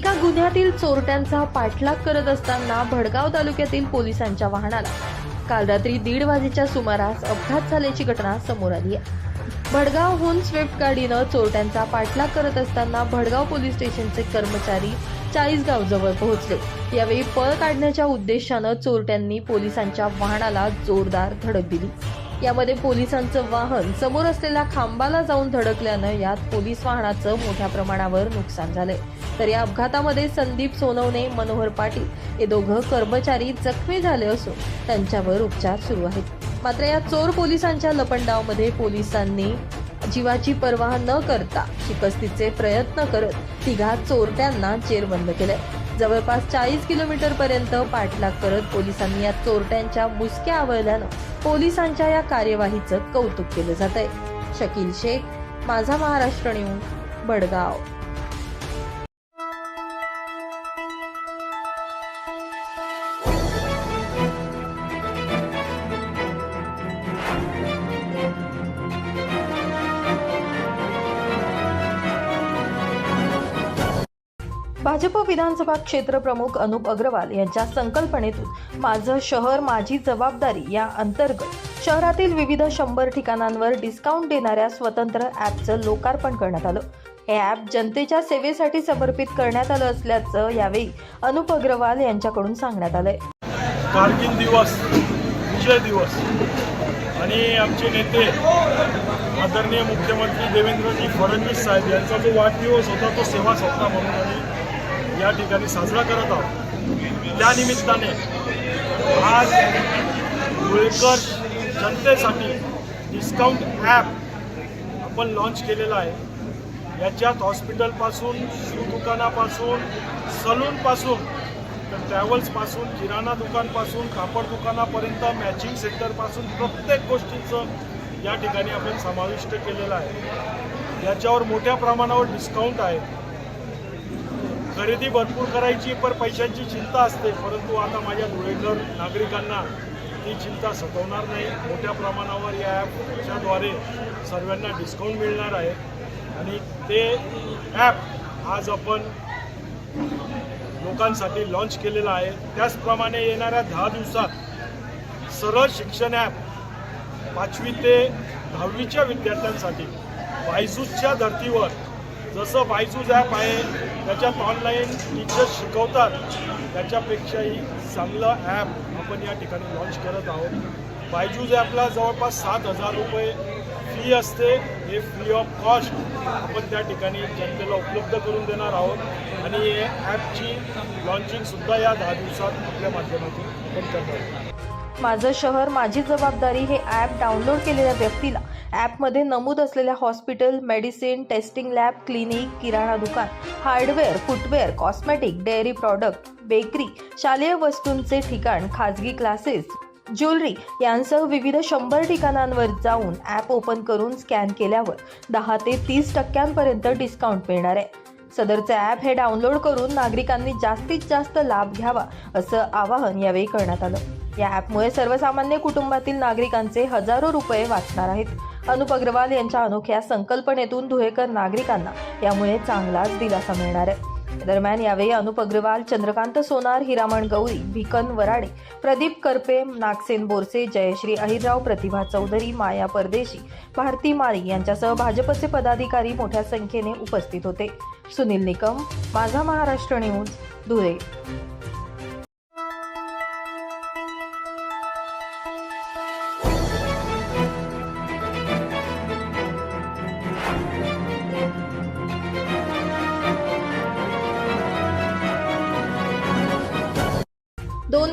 एका गुन्ह्यातील चोरट्यांचा पाठलाग करत असताना भडगाव तालुक्यातील पोलिसांच्या वाहनाला काल रात्री दीड वाजेच्या सुमारास अपघात झाल्याची घटना समोर आली आहे. भडगावहून स्विफ्ट गाडीनं चोरट्यांचा पाठलाग करत असताना भडगाव पोलीस स्टेशनचे कर्मचारी चाळीसगाव जवळ पोहोचले. यावेळी पळ काढण्याच्या उद्देशानं चोरट्यांनी पोलिसांच्या वाहनाला जोरदार धडक दिली. यामध्ये पोलिसांचं वाहन समोर असलेल्या खांबाला जाऊन धडकल्यानं यात पोलीस वाहनाचं मोठ्या प्रमाणावर नुकसान झालंय. तर या अपघातामध्ये संदीप सोनवणे मनोहर पाटील हे दोघं कर्मचारी जखमी झाले असून त्यांच्यावर उपचार सुरू आहेत. मात्र या चोर पोलिसांच्या लपंडावमध्ये पोलिसांनी जीवाची पर्वा न करता शिकस्तीचे प्रयत्न करत तिघा चोरट्यांना जेरबंद केलंय. जवळपास चाळीस किलोमीटर पर्यंत पाठलाग करत पोलिसांनी या चोरट्यांच्या मुसक्या आवळल्यानं पोलिसांच्या या कार्यवाहीचं कौतुक केलं जात आहे शकील शेख माझा महाराष्ट्र न्यूज भडगाव भाजप विधानसभा क्षेत्र प्रमुख अनुप अग्रवाल यांच्या संकल्पनेतून माझं शहर माझी जबाबदारी या अंतर्गत शहरातील विविध शंभर ठिकाणांवर डिस्काउंट देणाऱ्या स्वतंत्र ॲपचं लोकार्पण करण्यात आलं. हे ॲप जनतेच्या सेवेसाठी समर्पित करण्यात आलं असल्याचं यावेळी अनुप अग्रवाल यांच्याकडून सांगण्यात आलंय. कारगिल दिवस विजय दिवस. आणि आमचे नेते आदरणीय मुख्यमंत्री देवेंद्रजी फडणवीस साहेब यांचा जो वाढदिवस होता तो सेवा सप्ताह म्हणून आम्ही या ठिकाणी साजरा करत आहोत. त्यानिमित्ताने आज धुळेकर जनतेसाठी डिस्काउंट ॲप आपण लॉन्च केलेला आहे. याच्यात हॉस्पिटलपासून शू दुकानापासून सलूनपासून तर ट्रॅव्हल्सपासून किराणा दुकानपासून कापड दुकानापर्यंत मॅचिंग सेंटरपासून प्रत्येक गोष्टीचं या ठिकाणी आपण समाविष्ट केलेलं आहे. याच्यावर मोठ्या प्रमाणावर डिस्काउंट आहे. खरेदी भरपूर करायची पण पैशांची चिंता असते. परंतु आता माझ्या धुळेकर नागरिकांना ती चिंता सतवणार नाही. मोठ्या प्रमाणावर या ॲपच्याद्वारे सर्वांना डिस्काउंट मिळणार आहे. आणि ते ॲप आज आपण लोकांसाठी लॉन्च केलेलं आहे. त्याचप्रमाणे येणाऱ्या दहा दिवसात सरळ शिक्षण ॲप पाचवी ते दहावीच्या विद्यार्थ्यांसाठी बायजूजच्या धर्तीवर जसं बायजूज ॲप आहे त्याच्यात ऑनलाईन टीचर्स शिकवतात. त्याच्यापेक्षाही चांगलं ॲप आपण या ठिकाणी लॉन्च करत आहोत. बायजूज ॲपला जवळपास सात हजार रुपये फी असते. हे फ्री ऑफ कॉस्ट आपण त्या ठिकाणी जनतेला उपलब्ध करून देणार आहोत. आणि हे ॲपची लॉन्चिंगसुद्धा या दहा दिवसात आपल्या माध्यमातून आपण करणार आहोत. माझं शहर माझी जबाबदारी हे ॲप डाउनलोड केलेल्या व्यक्तीला. ॲपमध्ये नमूद असलेल्या hospital medicine testing lab clinic किराणा दुकान hardware footwear cosmetic dairy product bakery शालेय वस्तूंचे ठिकाण खाजगी क्लासेस ज्वेलरी यांसह विविध शंभर ठिकाणांवर जाऊन ॲप ओपन करून स्कॅन केल्यावर दहा ते तीस टक्क्यांपर्यंत डिस्काउंट मिळणार आहे. सदरचे ॲप हे डाउनलोड करून नागरिकांनी जास्तीत जास्त लाभ घ्यावा असं आवाहन यावेळी करण्यात आलं. या ॲपमुळे सर्वसामान्य कुटुंबातील नागरिकांचे हजारो रुपये वाचणार आहेत. अनुप अग्रवाल यांच्या अनोख्या संकल्पनेतून धुळेकर नागरिकांना यामुळे चांगलाच दिलासा मिळणार आहे. दरम्यान यावेळी अनुप अग्रवाल चंद्रकांत सोनार हिरामण गौरी भिकन वराडे प्रदीप करपे नागसेन बोरसे जयश्री अहिरराव प्रतिभा चौधरी माया परदेशी भारती माळी यांच्यासह भाजपचे पदाधिकारी मोठ्या संख्येने उपस्थित होते. सुनील निकम माझा महाराष्ट्र न्यूज धुळे.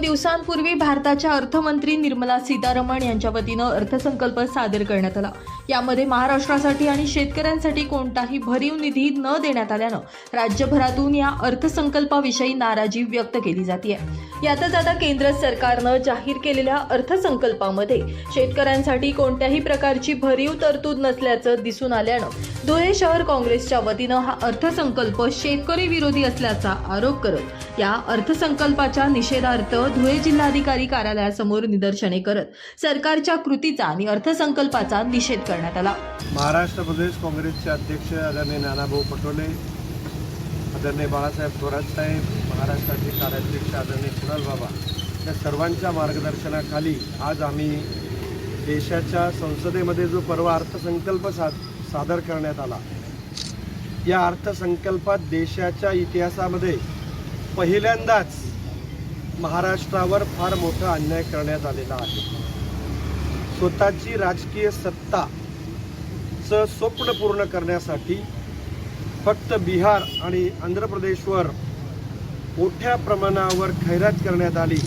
दिवसांपूर्वी भारताच्या अर्थमंत्री निर्मला सीतारमण यांच्या वतीनं अर्थसंकल्प सादर करण्यात आला. यामध्ये महाराष्ट्रासाठी आणि शेतकऱ्यांसाठी कोणताही भरीव निधी न देण्यात आल्यानं राज्यभरातून या अर्थसंकल्पाविषयी नाराजी व्यक्त केली जाते यातच आता केंद्र सरकारनं जाहीर केलेल्या अर्थसंकल्पामध्ये शेतकऱ्यांसाठी कोणत्याही प्रकारची भरीव तरतूद नसल्याचं दिसून आल्यानं धुळे शहर काँग्रेसच्या वतीनं हा अर्थसंकल्प शेतकरी विरोधी असल्याचा आरोप करत या अर्थसंकल्पाच्या निषेधार्थ धुळे जिल्हाधिकारी कार्यालयासमोर निदर्शने करत सरकारच्या कृतीचा आणि अर्थसंकल्पाचा निषेध करण्यात आला. महाराष्ट्र प्रदेश काँग्रेसचे अध्यक्ष आदरणीय नानाभाऊ पटोले आदरणीय बाळासाहेब थोरात साहेब महाराष्ट्राचे कार्याध्यक्ष आदरणीय कुणाल बाबा या सर्वांच्या मार्गदर्शनाखाली आज आम्ही देशाच्या संसदेमध्ये जो परवा अर्थसंकल्प सा सादर करण्यात आला या अर्थसंकल्पात देशाच्या इतिहासामध्ये पहिल्यांदाच महाराष्ट्रावर फार मोठा अन्याय करण्यात आलेला आहे. स्वतःची राजकीय सत्ता त्यांचं स्वप्न पूर्ण करण्यासाठी फक्त बिहार आणि आंध्र प्रदेशवर मोठ्या प्रमाणावर खैरात करण्यात आली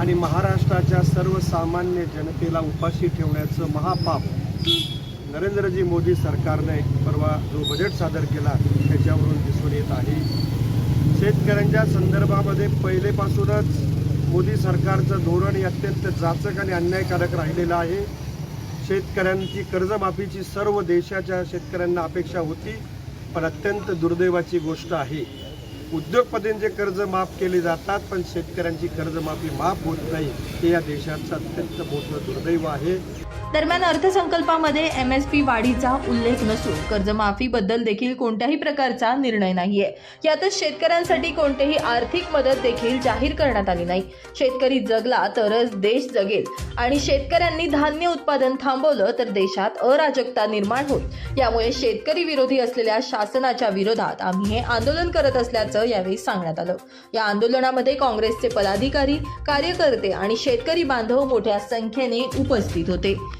आणि महाराष्ट्राच्या सर्वसामान्य जनतेला उपाशी ठेवण्याचं महापाप नरेंद्रजी मोदी सरकारने परवा जो बजेट सादर केला त्याच्यावरून दिसून येत आहे. शेतकऱ्यांच्या संदर्भामध्ये पहिलेपासूनच मोदी सरकारचं धोरण हे अत्यंत जाचक आणि अन्यायकारक राहिलेलं आहे. शेतकऱ्यांची कर्जमाफीची सर्व देशाच्या शेतकऱ्यांना अपेक्षा होती पण अत्यंत दुर्दैवाची गोष्ट आहे. उद्योगपतींचे कर्ज माफ केले जातात पण शेतकऱ्यांची कर्जमाफी माफ होत नाही हे या देशाचं अत्यंत मोठं दुर्दैव आहे. दरम्यान अर्थसंकल्पामध्ये एम एस पी वाढीचा उल्लेख नसून कर्जमाफीबद्दल देखील कोणत्याही प्रकारचा निर्णय नाहीये. यातच शेतकऱ्यांसाठी कोणतीही आर्थिक मदत देखील जाहीर करण्यात आली नाही. शेतकरी जगला तरच देश जगेल. आणि शेतकऱ्यांनी धान्य उत्पादन थांबवलं तर देशात अराजकता निर्माण होईल. यामुळे शेतकरी विरोधी असलेल्या शासनाच्या विरोधात आम्ही हे आंदोलन करत असल्याचं यावेळी सांगण्यात आलं. या आंदोलनामध्ये काँग्रेसचे पदाधिकारी कार्यकर्ते आणि शेतकरी बांधव मोठ्या संख्येने उपस्थित होते.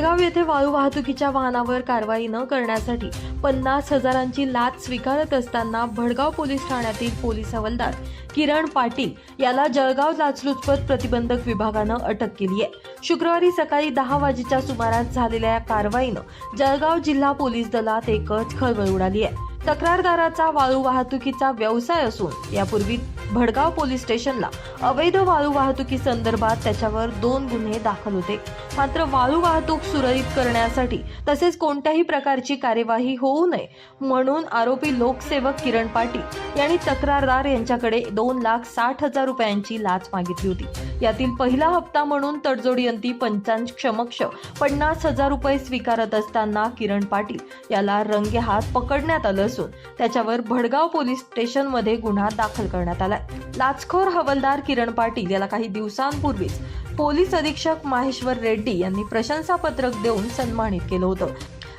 वडगाव येथे वाळू वाहतुकीच्या वाहनावर कारवाई न करण्यासाठी पन्नास हजारांची लाच स्वीकारत असताना भडगाव पोलीस ठाण्यातील पोलीस हवालदार किरण पाटील याला जळगाव लाचलुचपत प्रतिबंधक विभागानं अटक केली आहे. शुक्रवारी सकाळी दहा वाजेच्या सुमारास झालेल्या या कारवाईनं जळगाव जिल्हा पोलीस दलात एकच खळबळ उडाली आहे. तक्रारदाराचा वाळू वाहतुकीचा व्यवसाय असून यापूर्वी भडगाव पोलीस स्टेशनला अवैध वाळू वाहतुकी संदर्भात त्याच्यावर दोन गुन्हे दाखल होते. मात्र वाळू वाहतूक सुरळीत करण्यासाठी तसेच कोणत्याही प्रकारची कार्यवाही होऊ नये म्हणून आरोपी लोकसेवक किरण पाटील यांनी तक्रारदार यांच्याकडे दोन लाख साठ हजार रुपयांची लाच मागितली होती. यातील पहिला हप्ता म्हणून तडजोडियंती पंचांश क्षमक्ष पन्नास हजार रुपये स्वीकारत असताना किरण पाटील याला रंगेहात पकडण्यात आलं असून त्याच्यावर भडगाव पोलीस स्टेशनमध्ये गुन्हा दाखल करण्यात आला आलाय लाचखोर हवालदार किरण पाटील याला काही दिवसांपूर्वीच पोलीस अधीक्षक माहेश्वर रेड्डी यांनी प्रशंसापत्रक देऊन सन्मानित केलं होतं.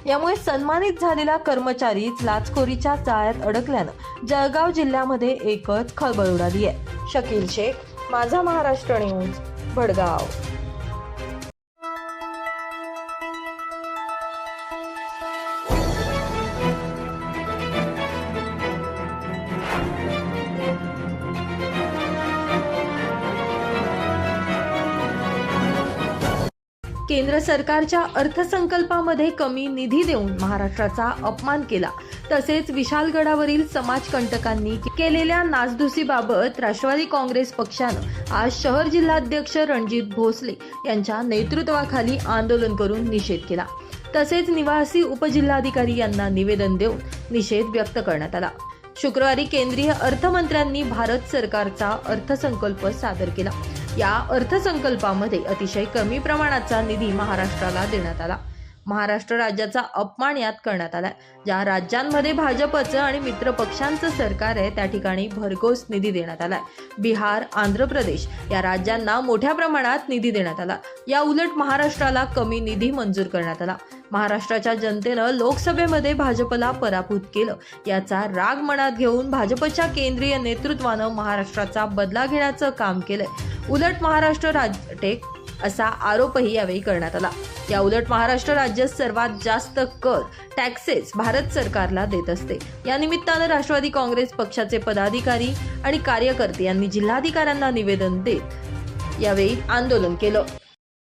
यामुळे सन्मानित झालेला कर्मचारीच लाचखोरीच्या चाळ्यात अडकल्यानं जळगाव जिल्ह्यामध्ये एकच खळबळ उडाली आहे. शकील शेख माझा महाराष्ट्र न्यूज भडगाव. केंद्र सरकारच्या अर्थसंकल्पामध्ये कमी निधी देऊन महाराष्ट्राचा अपमान केला. तसेच विशालगडावरील समाजकंटकांनी केलेल्या नासधुसीबाबत राष्ट्रवादी काँग्रेस पक्षानं आज शहर जिल्हाध्यक्ष रणजित भोसले यांच्या नेतृत्वाखाली आंदोलन करून निषेध केला. तसेच निवासी उपजिल्हाधिकारी यांना निवेदन देऊन निषेध व्यक्त करण्यात आला. शुक्रवारी केंद्रीय अर्थमंत्र्यांनी भारत सरकारचा अर्थसंकल्प सादर केला. या अर्थसंकल्पामध्ये अतिशय कमी प्रमाणाचा निधी महाराष्ट्राला देण्यात आला. महाराष्ट्र राज्याचा अपमान यात करण्यात आलाय. ज्या राज्यांमध्ये भाजपचं आणि मित्र पक्षांचं सरकार आहे त्या ठिकाणी भरघोस निधी देण्यात आलाय. बिहार आंध्र प्रदेश या राज्यांना मोठ्या प्रमाणात निधी देण्यात आला. या उलट महाराष्ट्राला कमी निधी मंजूर करण्यात आला. महाराष्ट्राच्या जनतेनं लोकसभेमध्ये भाजपला पराभूत केलं. याचा राग मनात घेऊन भाजपच्या केंद्रीय नेतृत्वानं महाराष्ट्राचा बदला घेण्याचं काम केलंय. उलट महाराष्ट्र राजटेक असा आरोपही यावेळी करण्यात आला. या उलट महाराष्ट्र राज्य सर्वात जास्त कर टॅक्सेस भारत सरकारला देत असते. या निमित्तानं राष्ट्रवादी काँग्रेस पक्षाचे पदाधिकारी आणि कार्यकर्ते यांनी जिल्हाधिकाऱ्यांना निवेदन देत यावेळी आंदोलन केलं.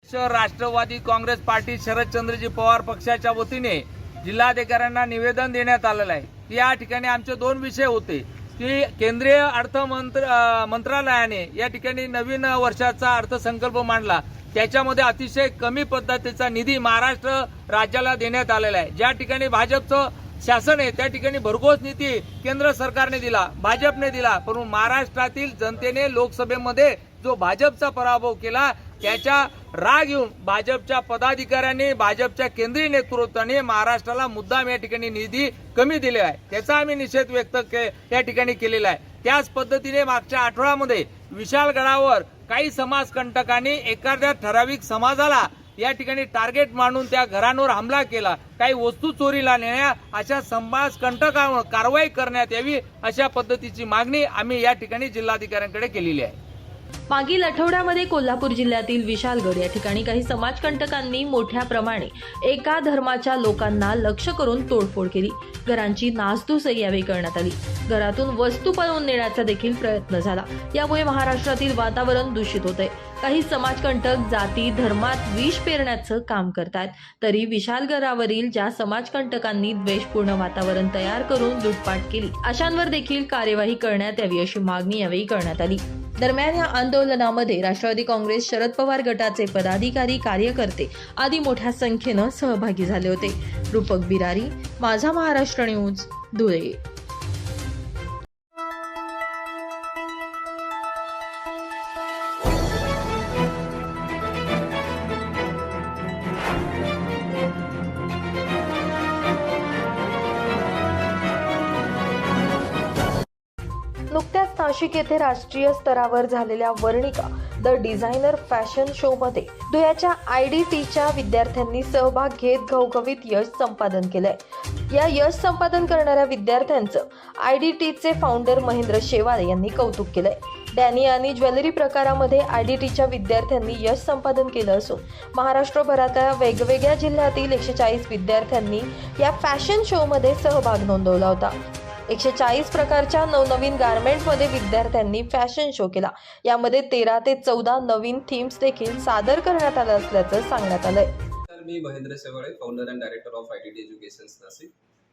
राष्ट्रवादी काँग्रेस पार्टी शरदचंद्रजी पवार पक्षाच्या वतीने जिल्हाधिकाऱ्यांना निवेदन देण्यात आलेलं आहे. या ठिकाणी आमचे दोन विषय होते. की केंद्रीय अर्थमंत्र मंत्रालयाने या ठिकाणी नवीन वर्षाचा अर्थसंकल्प मांडला. त्याच्यामध्ये अतिशय कमी पद्धतीचा निधी महाराष्ट्र राज्याला देण्यात आलेला आहे. ज्या ठिकाणी भाजपचं शासन आहे त्या ठिकाणी भरघोस निधी केंद्र सरकारने दिला भाजपने दिला. परंतु महाराष्ट्रातील जनतेने लोकसभेमध्ये जो भाजपचा पराभव केला त्याच्या राग येऊन भाजपच्या पदाधिकाऱ्यांनी भाजपच्या केंद्रीय नेतृत्वाने महाराष्ट्राला मुद्दाम या ठिकाणी निधी कमी दिलेला आहे. त्याचा आम्ही निषेध व्यक्त के- या ठिकाणी केलेला आहे. त्याच पद्धतीने मागच्या आठवड्यामध्ये विशालगडावर काही समाजकंटकांनी एखाद्या ठराविक समाजाला या ठिकाणी टार्गेट मांडून त्या घरांवर हमला केला. काही वस्तू चोरीला नेण्या अशा समाजकंटकांवर कारवाई करण्यात यावी अशा पद्धतीची मागणी आम्ही या ठिकाणी जिल्हाधिकाऱ्यांकडे केलेली आहे. मागील आठवड्यामध्ये कोल्हापूर जिल्ह्यातील विशालगड या ठिकाणी काही समाजकंटकांनी मोठ्या प्रमाणे एका धर्माच्या लोकांना लक्ष करून तोडफोड केली. घरांची नासधूसही यावेळी करण्यात आली. घरातून वस्तू पळवून नेण्याचा देखील प्रयत्न झाला. यामुळे महाराष्ट्रातील वातावरण दूषित होत काही समाजकंटक जाती धर्मात विष पेरण्याचं काम करतात तरी विशालगडावरील ज्या समाजकंटकांनी द्वेषपूर्ण वातावरण तयार करून लुटपाट केली अशांवर देखील कार्यवाही करण्यात यावी अशी मागणी यावेळी करण्यात आली. दरम्यान या आंदोलन आंदोलनामध्ये राष्ट्रवादी काँग्रेस शरद पवार गटाचे पदाधिकारी कार्यकर्ते आदी मोठ्या संख्येनं सहभागी झाले होते. रूपक बिरारी माझा महाराष्ट्र न्यूज धुळे. नाशिक येथे राष्ट्रीय स्तरावर झालेल्या Varnika the designer fashion show मध्ये धुळ्याच्या आय डी टीच्या विद्यार्थ्यांनी सहभाग घेत घवघवीत यश संपादन केलंय. या यश संपादन करणाऱ्या विद्यार्थ्यांचं आय डी टीचे फाउंडर महेंद्र शेवाळे यांनी कौतुक केलंय. डॅनी आणि ज्वेलरी प्रकारामध्ये आय डी टीच्या विद्यार्थ्यांनी यश संपादन केलं असून महाराष्ट्रभरातल्या वेगवेगळ्या जिल्ह्यातील एकशे चाळीस विद्यार्थ्यांनी या फॅशन शोमध्ये सहभाग नोंदवला होता. एकशे चाळीस प्रकारच्या नवनवीन गारमेंटमध्ये विद्यार्थ्यांनी फॅशन शो केला. यामध्ये तेरा ते चौदा नवीन थीम्स देखील सादर करण्यात आलं असल्याचं सांगण्यात आलंय. तर मी Mahendra Shewale founder and director of I T T education Nashik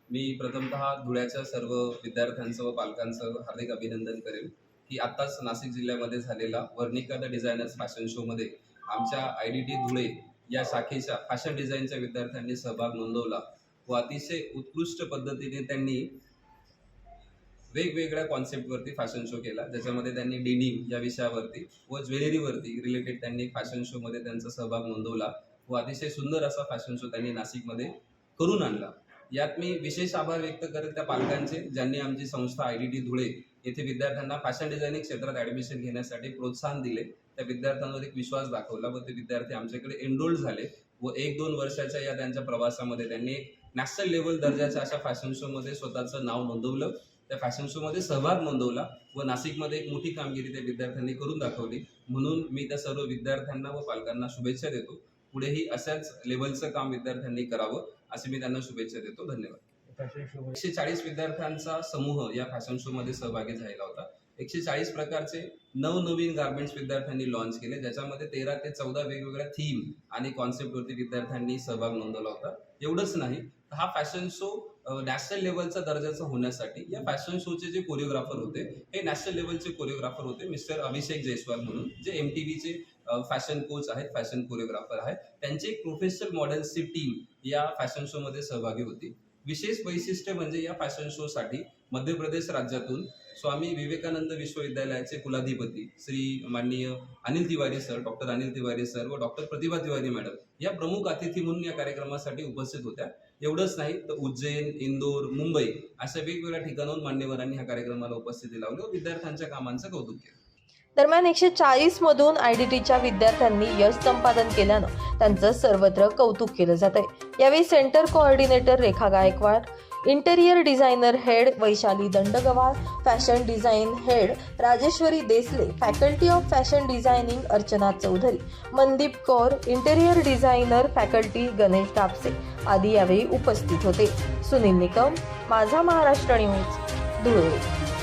मी प्रथमतः धुळ्याच्या सर्व विद्यार्थ्यांचं व पालकांचं हार्दिक अभिनंदन करेन की आत्ताच नाशिक जिल्ह्यामध्ये झालेला वर्णिका द डिझायनर्स फॅशन शोमध्ये आमच्या आय डी टी धुळे या शाखेच्या फॅशन डिझाईनच्या विद्यार्थ्यांनी सहभाग नोंदवला. व अतिशय उत्कृष्ट पद्धतीने त्यांनी वेगवेगळ्या कॉन्सेप्टवरती फॅशन शो केला. ज्याच्यामध्ये त्यांनी डेनिम या विषयावरती व ज्वेलरीवरती रिलेटेड त्यांनी फॅशन शोमध्ये त्यांचा सहभाग नोंदवला व अतिशय सुंदर असा फॅशन शो त्यांनी नाशिकमध्ये करून आणला. यात मी विशेष आभार व्यक्त करेन त्या पालकांचे ज्यांनी आमची संस्था आय डी टी धुळे येथे विद्यार्थ्यांना फॅशन डिझायनिंग क्षेत्रात ऍडमिशन घेण्यासाठी प्रोत्साहन दिले. त्या विद्यार्थ्यांवर एक विश्वास दाखवला व ते विद्यार्थी आमच्याकडे एनरोल्ड झाले व एक दोन वर्षाच्या या त्यांच्या प्रवासामध्ये त्यांनी एक नॅशनल लेवल दर्जाच्या अशा फॅशन शोमध्ये स्वतःचं नाव नोंदवलं. त्या फॅशन शोमध्ये सहभाग नोंदवला व नाशिकमध्ये एक मोठी कामगिरी त्या विद्यार्थ्यांनी करून दाखवली. म्हणून मी त्या सर्व विद्यार्थ्यांना व पालकांना शुभेच्छा देतो. पुढेही अशाच लेवलचं काम विद्यार्थ्यांनी करावं असे मी त्यांना शुभेच्छा देतो. धन्यवाद. एकशे चाळीस विद्यार्थ्यांचा समूह या फॅशन शो मध्ये सहभागी झालेला होता. एकशे चाळीस प्रकारचे नवनवीन गार्मेंट्स विद्यार्थ्यांनी लॉन्च केले ज्याच्यामध्ये तेरा ते चौदा वेगवेगळ्या थीम आणि कॉन्सेप्टवरती विद्यार्थ्यांनी सहभाग नोंदवला होता. एवढंच नाही तर हा फॅशन शो नॅशनल लेवलचा दर्जाचा होण्यासाठी या फॅशन शोचे जे कोरिओग्राफर होते हे नॅशनल लेवलचे कोरिओग्राफर होते मिस्टर अभिषेक जयस्वाल म्हणून जे एम टी व्हीचे फॅशन कोच आहेत फॅशन कोरिओग्राफर आहेत. त्यांची एक प्रोफेशनल मॉडेल्सची टीम या फॅशन शोमध्ये सहभागी होती. विशेष वैशिष्ट्य म्हणजे या फॅशन शो साठी मध्य प्रदेश राज्यातून स्वामी विवेकानंद विश्वविद्यालयाचे कुलाधिपती श्री माननीय Anil Tiwari sir doctor Anil Tiwari sir व डॉक्टर प्रतिभा तिवारी मॅडम या प्रमुख अतिथी म्हणून या कार्यक्रमासाठी उपस्थित होत्या. एवढंच नाही तर उज्जैन इंदोर मुंबई अशा वेगवेगळ्या ठिकाणाहून मान्यवरांनी ह्या कार्यक्रमाला उपस्थिती लावली व विद्यार्थ्यांच्या कामांचं कौतुक केलं. दरम्यान एकशे चाळीस मधून आयडीटीच्या विद्यार्थ्यांनी यश संपादन केल्यानं त्यांचं सर्वत्र कौतुक केलं जात आहे यावेळी centre coordinator Rekha Gaikwad interior designer head Vaishali Dandagwal fashion design head Rajeshwari Desale faculty of fashion designing Archana Chaudhari Mandeep Kaur interior designer faculty Ganesh Kapse आदी यावेळी उपस्थित होते. सुनील निकम माझा महाराष्ट्र न्यूज धुळे.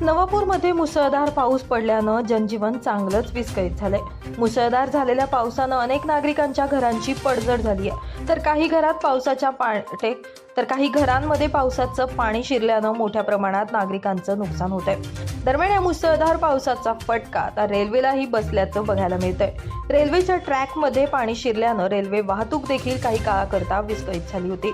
नवापूरमध्ये मुसळधार पाऊस पडल्यानं जनजीवन चांगलंच विस्कळीत झालंय. मुसळधार झालेल्या पावसानं अनेक नागरिकांच्या घरांची पडझड झाली आहे तर काही घरात पावसाच्या पाटे तर काही घरांमध्ये पावसाचं पाणी शिरल्यानं मोठ्या प्रमाणात नागरिकांचं नुकसान होत आहे दरम्यान या मुसळधार पावसाचा फटका आता रेल्वेलाही बसल्याचं बघायला मिळतंय. रेल्वेच्या ट्रॅकमध्ये पाणी शिरल्यानं रेल्वे वाहतूक देखील काही काळाकरता विस्कळीत झाली होती.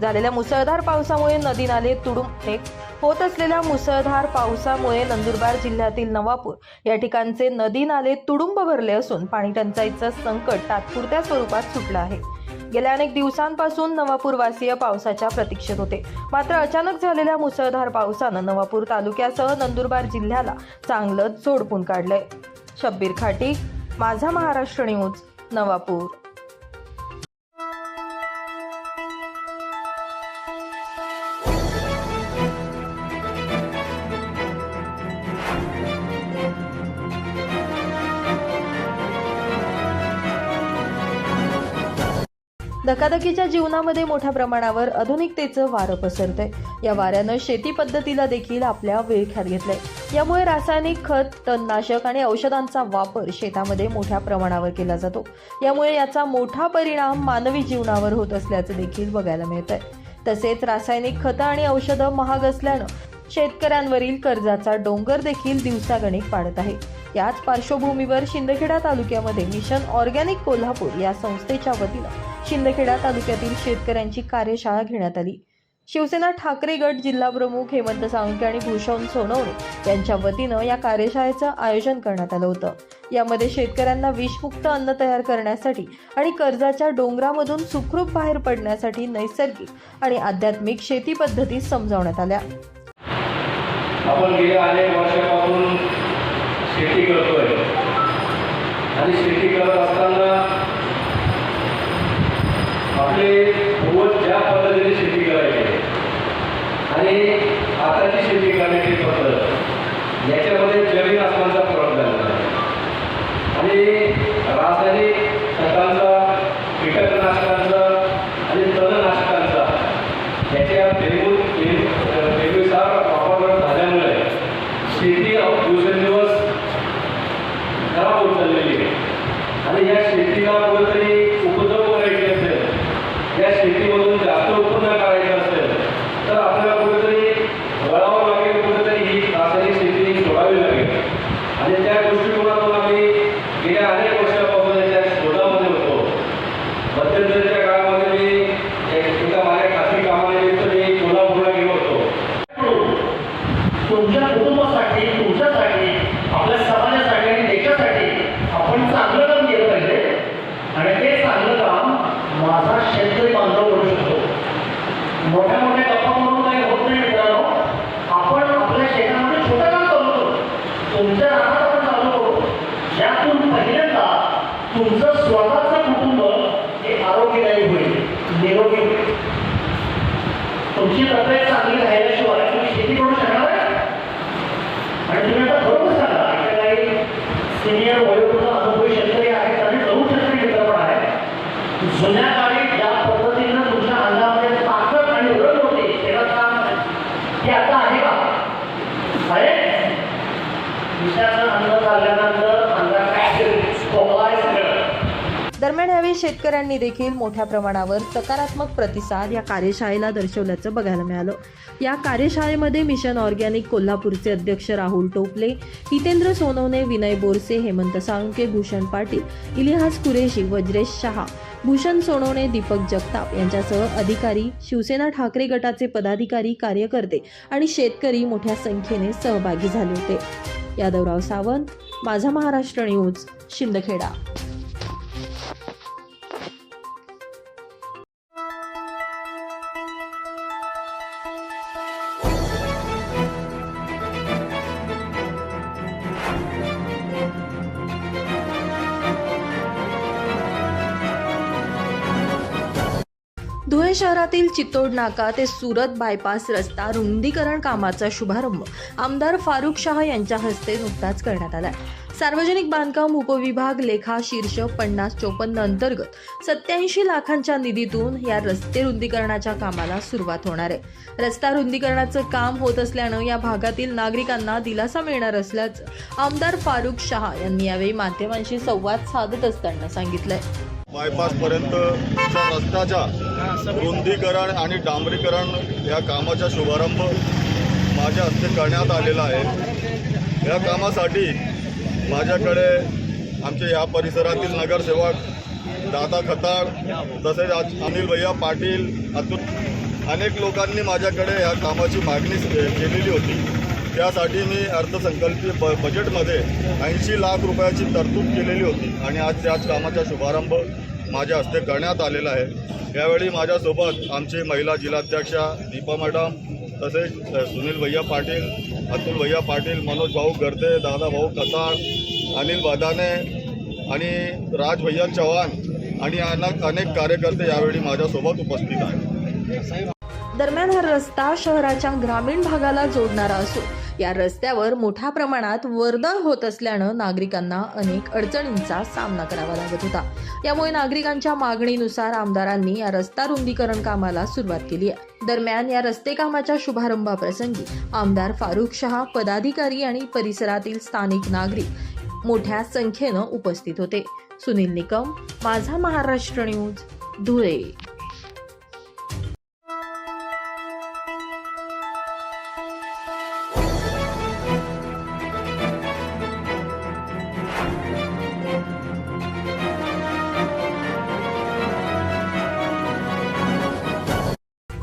झालेल्या मुसळधार पावसामुळे नदी नाले तुडुंबले होत असलेल्या मुसळधार पावसामुळे नंदुरबार जिल्ह्यातील नवापूर या ठिकाणचे नदी नाले तुडुंब भरले असून पाणी टंचाईचं संकट तात्पुरत्या स्वरूपात सुटलं आहे. गेल्या अनेक दिवसांपासून नवापूरवासीय पावसाच्या प्रतीक्षेत होते. मात्र अचानक झालेल्या मुसळधार पावसानं नवापूर तालुक्यासह नंदुरबार जिल्ह्याला चांगलंच झोडपून काढलंय. शब्बीर खाटी माझा महाराष्ट्र न्यूज नवापूर. धकाधकीच्या जीवनामध्ये मोठ्या प्रमाणावर आधुनिकतेचं वारं पसरतंय. या वाऱ्यानं शेती पद्धतीला देखील आपल्या वेळख्यात घेतलंय. यामुळे रासायनिक खत तणनाशक आणि औषधांचा वापर शेतामध्ये मोठ्या प्रमाणावर केला जातो. यामुळे याचा मोठा परिणाम मानवी जीवनावर होत असल्याचं देखील बघायला मिळतंय. तसेच रासायनिक खतं आणि औषधं महाग असल्यानं शेतकऱ्यांवरील कर्जाचा डोंगर देखील दिवसागणिक पाडत आहे. याच पार्श्वभूमीवर शिंदखेडा तालुक्यामध्ये मिशन ऑर्गॅनिक कोल्हापूर या संस्थेच्या वतीनं शिंदखेडा तालुक्यातील शेतकऱ्यांची कार्यशाळा घेण्यात आली. शिवसेना ठाकरे गट जिल्हा प्रमुख हेमंत साळुंके आणि भूषण सोनवणे यांच्या वतीनं या कार्यशाळेचं आयोजन करण्यात आलं होतं. यामध्ये शेतकऱ्यांना विषमुक्त अन्न तयार करण्यासाठी आणि कर्जाच्या डोंगरामधून सुखरूप बाहेर पडण्यासाठी नैसर्गिक आणि आध्यात्मिक शेती पद्धती समजावण्यात आल्या. आपण गेल्या अनेक वर्षापासून शेती करतोय. आणि शेती करत असताना आपले पूर्वज ज्या पद्धतीने शेती करायचे आणि आताची शेती करण्याची पद्धत याच्यामध्ये जमीन आसमानचा फरक झालेला आहे आणि रासायनिक खतांचा कीटकनाशकांचा आणि तणनाशकांचा याच्या बेगून बेगुसार वापर झाल्यामुळे शेती दिवसेंदिवस खराब होत चाललेली आहे आणि या शेतीला कुठेतरी उपद्रव करायचे असेल या शेतीमधून जास्त उत्पन्न काढायचं असेल तर आपल्याला कुठेतरी वळावं लागेल कुठेतरी ही रासायनिक शेती सोडावी लागेल आणि त्या दृष्टिकोनातून आम्ही गेल्या अनेक वर्षापासून याच्या शोधामध्ये होतो मध्यंतरीच्या काळामध्ये मी एक- एका माझ्या खासगी कामानिमित्त मी कोल्हापूरला गेलो होतो तुमच्या कुटुंबासाठी तुमच्यासाठी आपल्या समाजासाठी आणि देशासाठी आपण चांगलं काम केलं पाहिजे आणि ते चांगलं काम माझा शेतकरी बांधव करू शकतो मोठ्या मोठ्या गप्पा म्हणून काही होत नाही मित्रांनो आपण आपल्या शेतामध्ये छोटं काम करतो तुमच्या रानात आपण चालू करू ज्यातून पहिल्यांदा तुमचं स्वतःचं कुटुंब हे आरोग्यदायी होईल निरोगी होईल तुमची तब्येत चांगली राहिल्याशिवाय तुम्ही शेती करू शकणार नाही आणि तुम्ही आता बरोबर सांगा इथे काही सिनियर वयोवृद्ध अनुभवी शेतकरी आहेत आणि तरुण शेतकरी मित्र पण ज्या पद्धतीनं तुमच्या अंगामध्ये ताकद आणि रग त्याला काम आता आहे का? अंगात काय? दरम्यान यावेळी शेतकऱ्यांनी देखील मोठ्या प्रमाणावर सकारात्मक प्रतिसाद या कार्यशाळेला दर्शवल्याचं बघायला मिळालं. या कार्यशाळेमध्ये मिशन ऑर्गॅनिक कोल्हापूरचे अध्यक्ष राहुल टोपले हितेंद्र सोनवणे विनय बोरसे हेमंत साळुंके भूषण पाटील इलिहास कुरेशी वज्रेश शहा भूषण सोनवणे दीपक जगताप यांच्यासह अधिकारी शिवसेना ठाकरे गटाचे पदाधिकारी कार्यकर्ते आणि शेतकरी मोठ्या संख्येने सहभागी झाले होते. यादवराव सावंत माझा महाराष्ट्र न्यूज शिंदखेडा. धुळे शहरातील चित्तोड नाका ते सुरत बायपास रस्ता रुंदीकरण कामाचा शुभारंभ. आमदार फारुख शाह यांच्या हस्ते नुकताच करण्यात आला आहे सार्वजनिक बांधकाम उपविभाग लेखा शीर्ष पन्नास चोपन्न अंतर्गत सत्याऐंशी लाखांच्या निधीतून या रस्ते रुंदीकरणाच्या कामाला सुरुवात होणार आहे. रस्ता रुंदीकरणाचं काम होत असल्यानं या भागातील नागरिकांना दिलासा मिळणार असल्याचं आमदार फारुख शहा यांनी यावेळी माध्यमांशी संवाद साधत असताना सांगितलंय. बायपासपर्यंतच्या रस्त्याच्या रुंदीकरण आणि डांबरीकरण या कामाचा शुभारंभ माझ्या हस्ते करण्यात आलेला आहे. या कामासाठी माझ्याकडे आमचे या परिसरातील नगरसेवक दादा खताळ तसेच आज अनिल भैया पाटील अतुल अनेक लोकांनी माझ्याकडे या कामाची मागणी केलेली होती. त्यासाठी मी अर्थसंकल्पीय ब बजेटमध्ये ऐंशी लाख रुपयाची तरतूद केलेली होती आणि आज त्याच कामाचा शुभारंभ माझ्या हस्ते करण्यात आलेला आहे. यावेळी माझ्यासोबत आमचे महिला जिल्हाध्यक्षा दीपा मॅडम तसेच सुनील भैया पाटील अतुल भैया पाटील मनोज भाऊ गर्दे दादा भाऊ अनिल बदाने आणि राज भैया चव्हाण आणि अनेक अनेक कार्यकर्ते यावेळी माझ्यासोबत उपस्थित आहेत. दरम्यान हा रस्ता शहराच्या ग्रामीण भागाला जोडणारा असून या रस्त्यावर मोठ्या प्रमाणात वर्दळ होत असल्यानं नागरिकांना अनेक अडचणींचा सामना करावा लागत होता. यामुळे नागरिकांच्या मागणीनुसार आमदारांनी या रस्ता रुंदीकरण कामाला सुरुवात केली आहे. दरम्यान या रस्ते कामाच्या शुभारंभाप्रसंगी आमदार फारुख शहा पदाधिकारी आणि परिसरातील स्थानिक नागरिक मोठ्या संख्येनं उपस्थित होते. सुनील निकम माझा महाराष्ट्र न्यूज धुळे.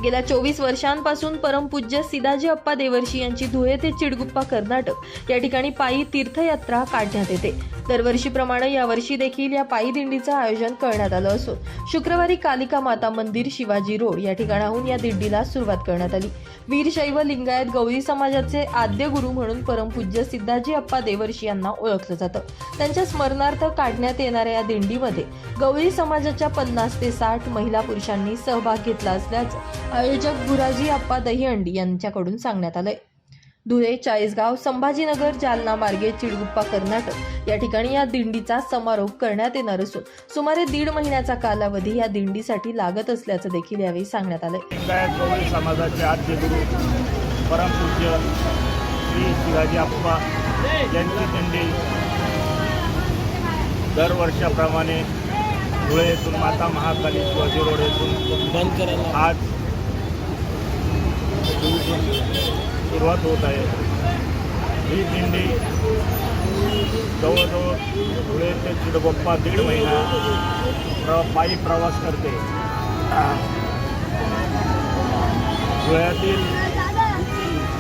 गेल्या चोवीस वर्षांपासून परमपूज्य सिदाजी अप्पा देवर्षी यांची धुळे ते चिडगुप्पा कर्नाटक या ठिकाणी पायी तीर्थयात्रा काढण्यात येते. दरवर्षीप्रमाणे यावर्षी देखील या पायी दिंडीचं आयोजन करण्यात आलं असून शुक्रवारी कालिका माता मंदिर शिवाजी रोड या ठिकाणाहून या दिंडीला सुरुवात करण्यात आली. वीरशैव लिंगायत गवळी समाजाचे आद्य गुरु म्हणून परमपूज्य सिद्धाजी अप्पा देवर्षी यांना ओळखलं जातं. त्यांच्या स्मरणार्थ काढण्यात येणाऱ्या या दिंडीमध्ये गवळी समाजाच्या पन्नास ते साठ महिला पुरुषांनी सहभाग घेतला असल्याचं आयोजक गुराजी अप्पा दहीहंडी यांच्याकडून सांगण्यात आलंय. धुळे चाळीसगाव संभाजीनगर जालना मार्गे चिडगुप्पा कर्नाटक या ठिकाणी या दिंडीचा समारोप करण्यात येणार असून सुमारे दीड महिन्याचा कालावधी या दिंडीसाठी लागत असल्याचं देखील यावेळी सांगण्यात गवळी समाजाचे आद्य गुरु परमपूज्य श्री शिवाजी आप्पा यांची दिंडी दरवर्षाप्रमाणे धुळे येथून माता महाकाली शिवाजी रोड येथून बंद करायला. आज सुरुवात होत आहे. ही दिंडी जवळजवळ धुळे ते चिडबप्पा दीड महिना प्र पायी प्रवास करते. धुळ्यातील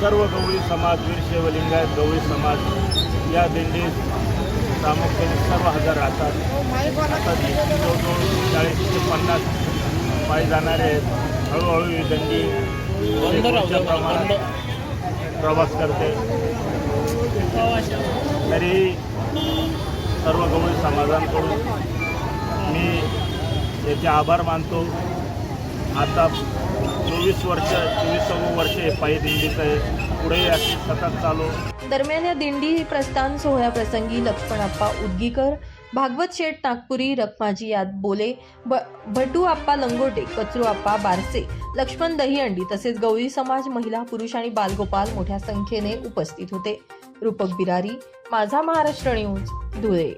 सर्व गवळी समाज वीरशैव लिंगायत गवळी समाज या दिंडीत प्रामुख्याने सर्व हजर राहतात. आता जवळजवळ चाळीस ते पन्नास पायी जाणारे आहेत. हळूहळू ही दिंडी प्रमाणात प्रवास करते. तरी सर्व गवळी समाजांकडून मी याचे आभार मानतो. आता चोवीस वर्ष चोवीसावं वर्ष हे पायी दिंडीचं आहे. पुढे अशी सतत चालू. दरम्यान या दिंडी प्रस्थान सोहळ्याप्रसंगी लक्ष्मणप्पा उदगीकर भागवत शेठ नागपुरी रखमाजी याद बोले ब भटू आप्पा लंगोटे कचरू आप्पा बारसे लक्ष्मण दहीहंडी तसेच गवळी समाज महिला पुरुष आणि बालगोपाल मोठ्या संख्येने उपस्थित होते. रूपक बिरारी माझा महाराष्ट्र न्यूज धुळे.